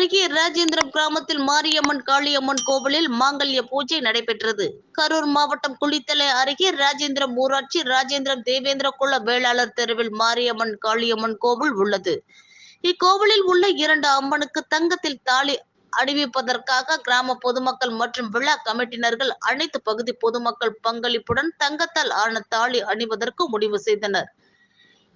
அருகே ராஜேந்திரம் கிராமத்தில் மாரியம்மன் காளியம்மன் கோவிலில் மாங்கல்ய பூஜை நடைபெற்றது. கரூர் மாவட்டம் குளித்தலை அருகே ராஜேந்திரம் ஊராட்சி ராஜேந்திரம் தேவேந்திர குல வேளாளர் தெருவில் மாரியம்மன் காளியம்மன் கோவில் உள்ளது. இக்கோவிலில் உள்ள இரண்டு அம்மனுக்கு தங்கத்தில் தாலி அணிவிப்பதற்காக கிராம பொதுமக்கள் மற்றும் விழா கமிட்டினர்கள் அனைத்து பகுதி பொதுமக்கள் பங்களிப்புடன் தங்கத்தால் ஆன தாலி அணிவதற்கு முடிவு செய்தனர்.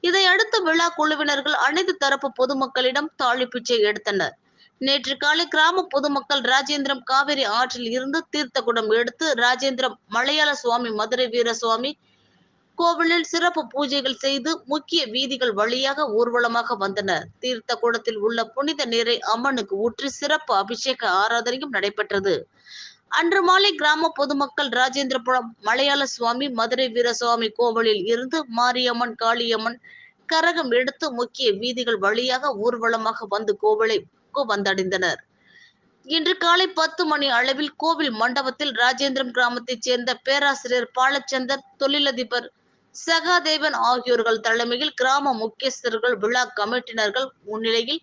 இதையடுத்து விழா குழுவினர்கள் அனைத்து தரப்பு பொதுமக்களிடம் தாலி பிச்சை எடுத்தனர். நேற்று காலை கிராம பொதுமக்கள் ராஜேந்திரம் காவிரி ஆற்றில் இருந்து தீர்த்த குடம் எடுத்து ராஜேந்திரம் மலையாள சுவாமி மதுரை வீரசுவாமி கோவிலில் சிறப்பு பூஜைகள் செய்து முக்கிய வீதிகள் வழியாக ஊர்வலமாக வந்தனர். தீர்த்த குடத்தில் உள்ள புனித நீரை அம்மனுக்கு ஊற்றி சிறப்பு அபிஷேக ஆராதனையும் நடைபெற்றது. அன்று மாலை கிராம பொதுமக்கள் ராஜேந்திரபுரம் மலையாள சுவாமி மதுரை வீரசுவாமி கோவிலில் இருந்து மாரியம்மன் காளியம்மன் கரகம் எடுத்து முக்கிய வீதிகள் வழியாக ஊர்வலமாக வந்து கோவிலை வந்தடைந்தனர். இன்று காலை பத்து மணி அளவில் கோவில் மண்டபத்தில் ராஜேந்திரம் கிராமத்தைச் சேர்ந்த பேராசிரியர் பாலச்சந்தர் தொழிலதிபர் சகாதேவன் ஆகியோர்கள் தலைமையில் கிராம முக்கியஸ்தர்கள் விழா கமிட்டினர்கள் முன்னிலையில்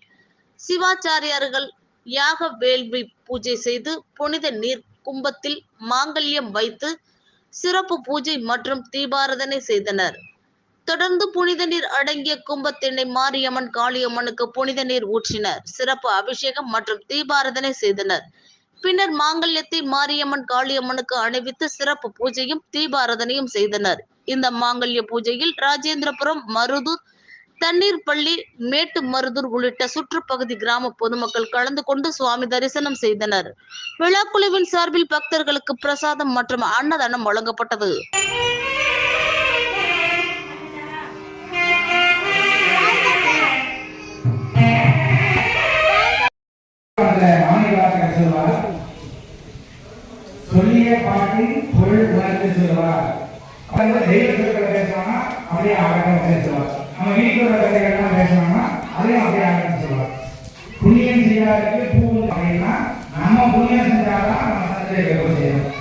சிவாச்சாரியார்கள் யாக வேள்வி பூஜை செய்து புனித நீர் கும்பத்தில் மாங்கல்யம் வைத்து சிறப்பு பூஜை மற்றும் தீபாராதனை செய்தனர். தொடர்ந்து புனித நீர் அடங்கிய கும்பத்தினை மாரியம்மன் காளியம்மனுக்கு புனித நீர் ஊற்றினர். சிறப்பு அபிஷேகம் மற்றும் தீபாரதனை செய்தனர். பின்னர் மாங்கல்யத்தை மாரியம்மன் காளியம்மனுக்கு அணிவித்து சிறப்பு பூஜையும் தீபாரதனையும் செய்தனர். இந்த மாங்கல்ய பூஜையில் ராஜேந்திரபுரம் மருதூர் தண்ணீர் பள்ளி மேட்டு மருதூர் உள்ளிட்ட சுற்றுப்பகுதி கிராம பொதுமக்கள் கலந்து கொண்டு சுவாமி தரிசனம் செய்தனர். விழாக்குழுவின் சார்பில் பக்தர்களுக்கு பிரசாதம் மற்றும் அன்னதானம் வழங்கப்பட்டது. சொல்லிய பாட்டின் பொருள் உணர்ந்து சொல்லுவார். அவங்க தெய்வ சொற்களை பேசுவாங்க அப்படியே ஆகட்டம் பேசுவார். நம்ம வீட்டோட கதைகள்லாம் பேசுவாங்கன்னா அதையும் அப்படியே ஆகட்டம் சொல்லுவார். புண்ணியம் செய்யாததுக்கு பூ அப்படின்னா நம்ம புண்ணியம் செஞ்சாதான் நம்ம சந்திரிக்க போய் செய்யணும்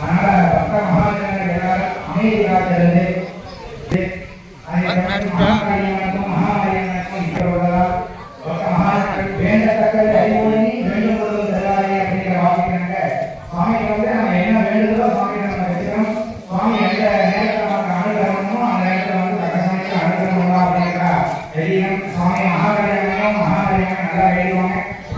அதனால பக்த மகாஜனங்கள் எல்லாரும் அமைதியாக இருந்து மகாகாரியவனுக்கும் மகாகாரியவனுக்கும் இப்பொழுதெல்லாம் பக்த வேண்டத்தக்கது அறிவுரை जाएगा रेडी होंगे